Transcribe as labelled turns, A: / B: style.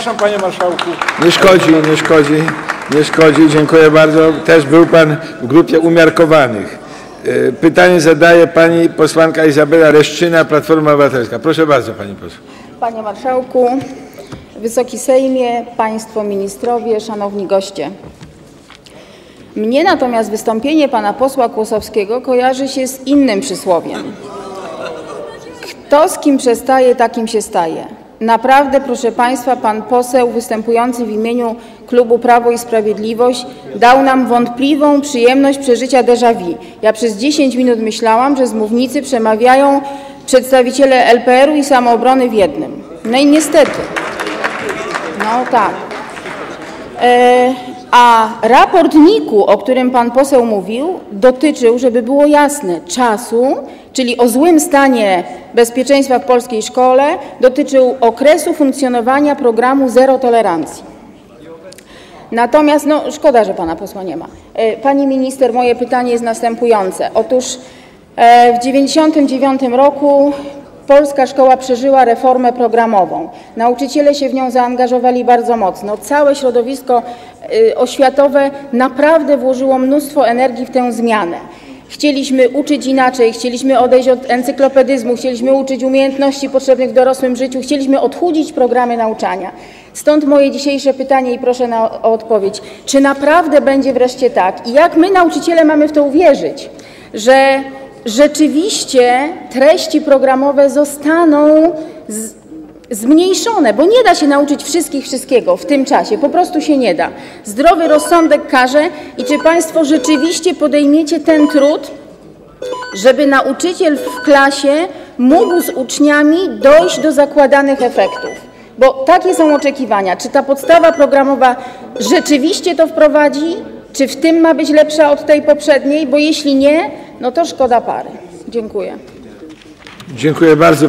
A: Przepraszam, panie marszałku.
B: Nie szkodzi, nie szkodzi, nie szkodzi. Dziękuję bardzo. Też był pan w grupie umiarkowanych. E, Pytanie zadaje pani posłanka Izabela Reszczyna, Platforma Obywatelska. Proszę bardzo, pani poseł.
C: Panie Marszałku, Wysoki Sejmie, Państwo Ministrowie, Szanowni Goście. Mnie natomiast wystąpienie pana posła Kłosowskiego kojarzy się z innym przysłowiem. Kto z kim przestaje, takim się staje. Naprawdę, proszę Państwa, pan poseł występujący w imieniu klubu Prawo i Sprawiedliwość dał nam wątpliwą przyjemność przeżycia déjà vu. Ja przez 10 minut myślałam, że z mównicy przemawiają przedstawiciele LPR-u i samoobrony w jednym. No i niestety. No tak. E, a raport NIK-u, o którym pan poseł mówił, dotyczył, żeby było jasne, czasu, czyli o złym stanie bezpieczeństwa w polskiej szkole, dotyczył okresu funkcjonowania programu zero tolerancji. Natomiast, no szkoda, że pana posła nie ma. E, Pani minister, moje pytanie jest następujące. Otóż e, w 1999 roku polska szkoła przeżyła reformę programową. Nauczyciele się w nią zaangażowali bardzo mocno. Całe środowisko y, oświatowe naprawdę włożyło mnóstwo energii w tę zmianę. Chcieliśmy uczyć inaczej, chcieliśmy odejść od encyklopedyzmu, chcieliśmy uczyć umiejętności potrzebnych w dorosłym życiu, chcieliśmy odchudzić programy nauczania. Stąd moje dzisiejsze pytanie i proszę na, o odpowiedź. Czy naprawdę będzie wreszcie tak i jak my nauczyciele mamy w to uwierzyć, że rzeczywiście treści programowe zostaną z, zmniejszone, bo nie da się nauczyć wszystkich wszystkiego w tym czasie, po prostu się nie da. Zdrowy rozsądek każe i czy Państwo rzeczywiście podejmiecie ten trud, żeby nauczyciel w klasie mógł z uczniami dojść do zakładanych efektów? Bo takie są oczekiwania. Czy ta podstawa programowa rzeczywiście to wprowadzi? Czy w tym ma być lepsza od tej poprzedniej? Bo jeśli nie, no to szkoda pary. Dziękuję.
B: Dziękuję bardzo.